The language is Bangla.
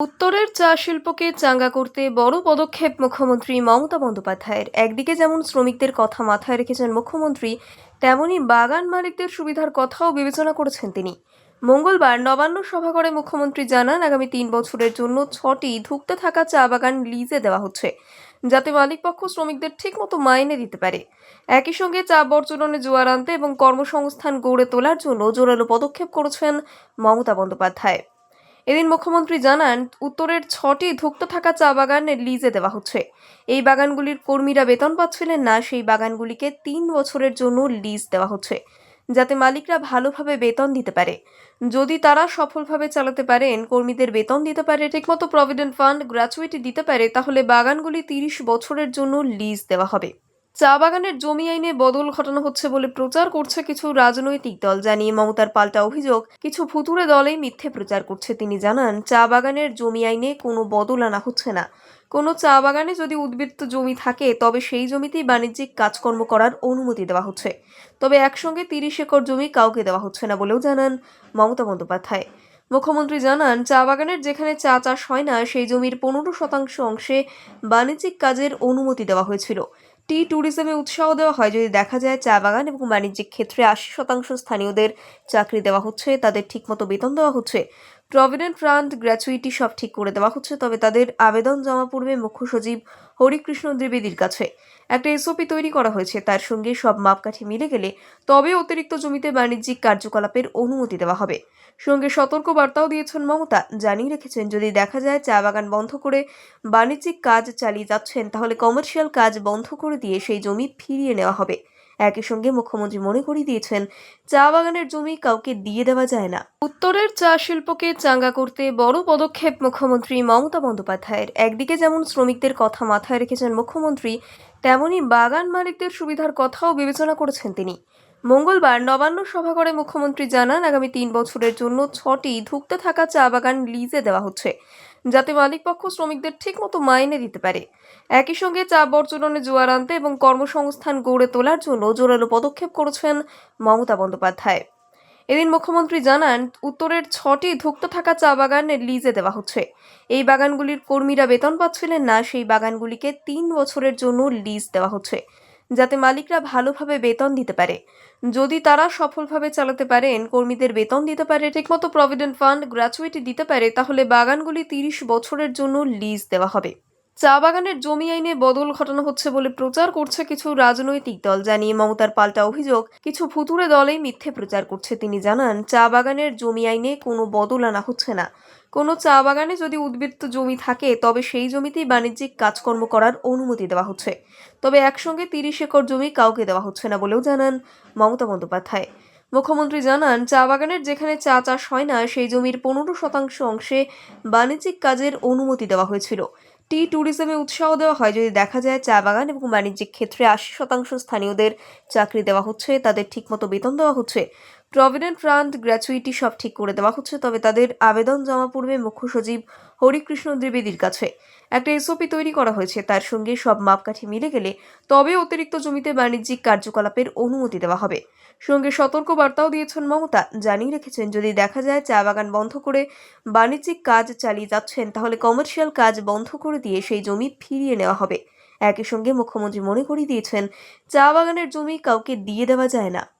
উত্তরের চা শিল্পকে চাঙ্গা করতে বড় পদক্ষেপ মুখ্যমন্ত্রী মমতা বন্দ্যোপাধ্যায়ের। একদিকে যেমন শ্রমিকদের কথা মাথায় রেখেছেন মুখ্যমন্ত্রী, তেমনি বাগান মালিকদের সুবিধার কথাও বিবেচনা করেছেন তিনি। মঙ্গলবার নবান্ন সভা করে মুখ্যমন্ত্রী জানান, আগামী তিন বছরের জন্য ছটি ধুঁকতে থাকা চা বাগান লিজে দেওয়া হচ্ছে, যাতে মালিকপক্ষ শ্রমিকদের ঠিকমতো মাইনে দিতে পারে। একই সঙ্গে চা বর্জনে জোয়ার আনতে এবং কর্মসংস্থান গড়ে তোলার জন্য জোরালো পদক্ষেপ করেছেন মমতা বন্দ্যোপাধ্যায়। এদিন মুখ্যমন্ত্রী জানান, উত্তরের ছটি ধুক্ত থাকা চা বাগান লিজে দেওয়া হচ্ছে। এই বাগানগুলির কর্মীরা বেতন পাচ্ছিলেন না, সেই বাগানগুলিকে তিন বছরের জন্য লিজ দেওয়া হচ্ছে, যাতে মালিকরা ভালোভাবে বেতন দিতে পারে। যদি তারা সফলভাবে চালাতে পারেন, কর্মীদের বেতন দিতে পারে, ঠিকমতো প্রভিডেন্ট ফান্ড গ্র্যাচুইটি দিতে পারে, তাহলে বাগানগুলি তিরিশ বছরের জন্য লিজ দেওয়া হবে। চা বাগানের জমি আইনে বদল ঘটানো হচ্ছে বলে প্রচার করছে কিছু রাজনৈতিক দল। জানিয়ে মমতার পাল্টা অভিযোগ, কিছু ফুতুরে দলেই মিথ্যে প্রচার করছে, তিনি জানান চা বাগানের জমি আইনে কোনো বদল আনা হচ্ছে না। কোনো চা বাগানে যদি উদ্বৃত্ত জমি থাকে, তবে সেই জমিতেই বাণিজ্যিক কাজকর্ম করার অনুমতি দেওয়া হচ্ছে। তবে একসঙ্গে তিরিশ একর জমি কাউকে দেওয়া হচ্ছে না বলেও জানান মমতা বন্দ্যোপাধ্যায়। মুখ্যমন্ত্রী জানান চা বাগানের যেখানে চা চাষ হয় না, সেই জমির পনেরো শতাংশ অংশে বাণিজ্যিক কাজের অনুমতি দেওয়া হয়েছিল। টি ট্যুরিজমে উৎসাহ দেওয়া হয়। যদি দেখা যায় চা বাগান এবং বাণিজ্যিক ক্ষেত্রে আশি শতাংশ স্থানীয়দের চাকরি দেওয়া হচ্ছে, তাদের ঠিকমতো বেতন দেওয়া হচ্ছে। প্রভিডেন্ট ফান্ড গ্র্যাচুইটি সব ঠিক করে দেওয়া হচ্ছে, তবে তাদের আবেদন জমা পূর্বে মুখ্য সচিব হরিকৃষ্ণ দ্বিবেদীর কাছে। একটা এসওপি তৈরি করা হয়েছে। তার সঙ্গে সব মাপকাঠি মিলে গেলে তবে অতিরিক্ত জমিতে বাণিজ্যিক কার্যকলাপের অনুমতি দেওয়া হবে। সঙ্গে সতর্ক বার্তাও দিয়েছেন মমতা। জানিয়ে রেখেছেন, যদি দেখা যায় চা বাগান বন্ধ করে বাণিজ্যিক কাজ চালিয়ে যাচ্ছেন, তাহলে কমার্শিয়াল কাজ বন্ধ করে দিয়ে সেই জমি ফিরিয়ে নেওয়া হবে। একই সঙ্গে মুখ্যমন্ত্রী মনে করিয়ে দিয়েছেন, চা বাগানের জমি কাউকে দিয়ে দেওয়া যায় না। উত্তরের চা শিল্পকে চাঙ্গা করতে বড় পদক্ষেপ মুখ্যমন্ত্রী মমতা বন্দ্যোপাধ্যায়ের। একদিকে যেমন শ্রমিকদের কথা মাথায় রেখেছেন মুখ্যমন্ত্রী, তেমনি বাগান মালিকদের সুবিধার কথাও বিবেচনা করেছেন তিনি। মঙ্গলবার নবান্ন সভা করে মুখ্যমন্ত্রী জানান, আগামী তিন বছরের জন্য ছটি ধুঁকতে থাকা চা বাগান লিজে দেওয়া হচ্ছে। যাতে মালিকপক্ষ শ্রমিকদের ঠিকমতো মাইনে দিতে পারে। একই সঙ্গে চা বর্জনে জোয়ার আনতে এবং কর্মসংস্থান গড়ে তোলার জন্য জোরালো পদক্ষেপ করেছেন মমতা বন্দ্যোপাধ্যায়। এদিন মুখ্যমন্ত্রী জানান, উত্তরের ছটি ধুক্ত থাকা চা বাগান লিজে দেওয়া হচ্ছে। এই বাগানগুলির কর্মীরা বেতন পাচ্ছিলেন না, সেই বাগানগুলিকে তিন বছরের জন্য লিজ দেওয়া হচ্ছে। যাতে মালিকরা ভালোভাবে বেতন দিতে পারে। যদি তারা সফলভাবে চালাতে পারেন, কর্মীদের বেতন দিতে পারে, ঠিকমতো প্রভিডেন্ট ফান্ড গ্র্যাচুইটি দিতে পারে, তাহলে বাগানগুলি তিরিশ বছরের জন্য লিজ দেওয়া হবে। চা বাগানের জমি আইনে বদল ঘটানো হচ্ছে বলে প্রচার করছে কিছু রাজনৈতিক দল। জানিয়ে মমতার পাল্টা অভিযোগ, কিছু ফুতুরে দলেই মিথ্যে প্রচার করছে, তিনি জানান, চা বাগানের জমি আইনে কোনো বদল আনা হচ্ছে না। কোনো চা বাগানে যদি উদ্বৃত্ত জমি থাকে, তবে সেই জমিতেই বাণিজ্যিক কাজকর্ম করার অনুমতি দেওয়া হচ্ছে। তবে একসঙ্গে তিরিশ একর জমি কাউকে দেওয়া হচ্ছে না বলেও জানান মমতা বন্দ্যোপাধ্যায়। মুখ্যমন্ত্রী জানান, চা বাগানের যেখানে চা চাষ হয় না, সেই জমির পনেরো শতাংশ অংশে বাণিজ্যিক কাজের অনুমতি দেওয়া হয়েছিল। টি ট্যুরিজমে উৎসাহ দেওয়া হয়। যদি দেখা যায় চা বাগান এবং বাণিজ্যিক ক্ষেত্রে আশি শতাংশ স্থানীয়দের চাকরি দেওয়া হচ্ছে, তাদের ঠিকমতো বেতন দেওয়া হচ্ছে। প্রভিডেন্ট ফান্ড গ্র্যাচুইটি সব ঠিক করে দেওয়া হচ্ছে, তবে তাদের আবেদন জমা পূর্বে মুখ্য সচিব হরিকৃষ্ণ দ্বিবেদীর কাছে। একটা এসওপি তৈরি করা হয়েছে। তার সঙ্গে সব মাপকাঠি মিলে গেলে তবে অতিরিক্ত জমিতে বাণিজ্যিক কার্যকলাপের অনুমতি দেওয়া হবে। সঙ্গে সতর্ক বার্তাও দিয়েছেন মমতা। জানিয়ে রেখেছেন, যদি দেখা যায় চা বাগান বন্ধ করে বাণিজ্যিক কাজ চালিয়ে যাচ্ছেন, তাহলে কমার্শিয়াল কাজ বন্ধ করে দিয়ে সেই জমি ফিরিয়ে নেওয়া হবে। একই সঙ্গে মুখ্যমন্ত্রী মনে করিয়ে দিয়েছেন, চা বাগানের জমি কাউকে দিয়ে দেওয়া যায় না।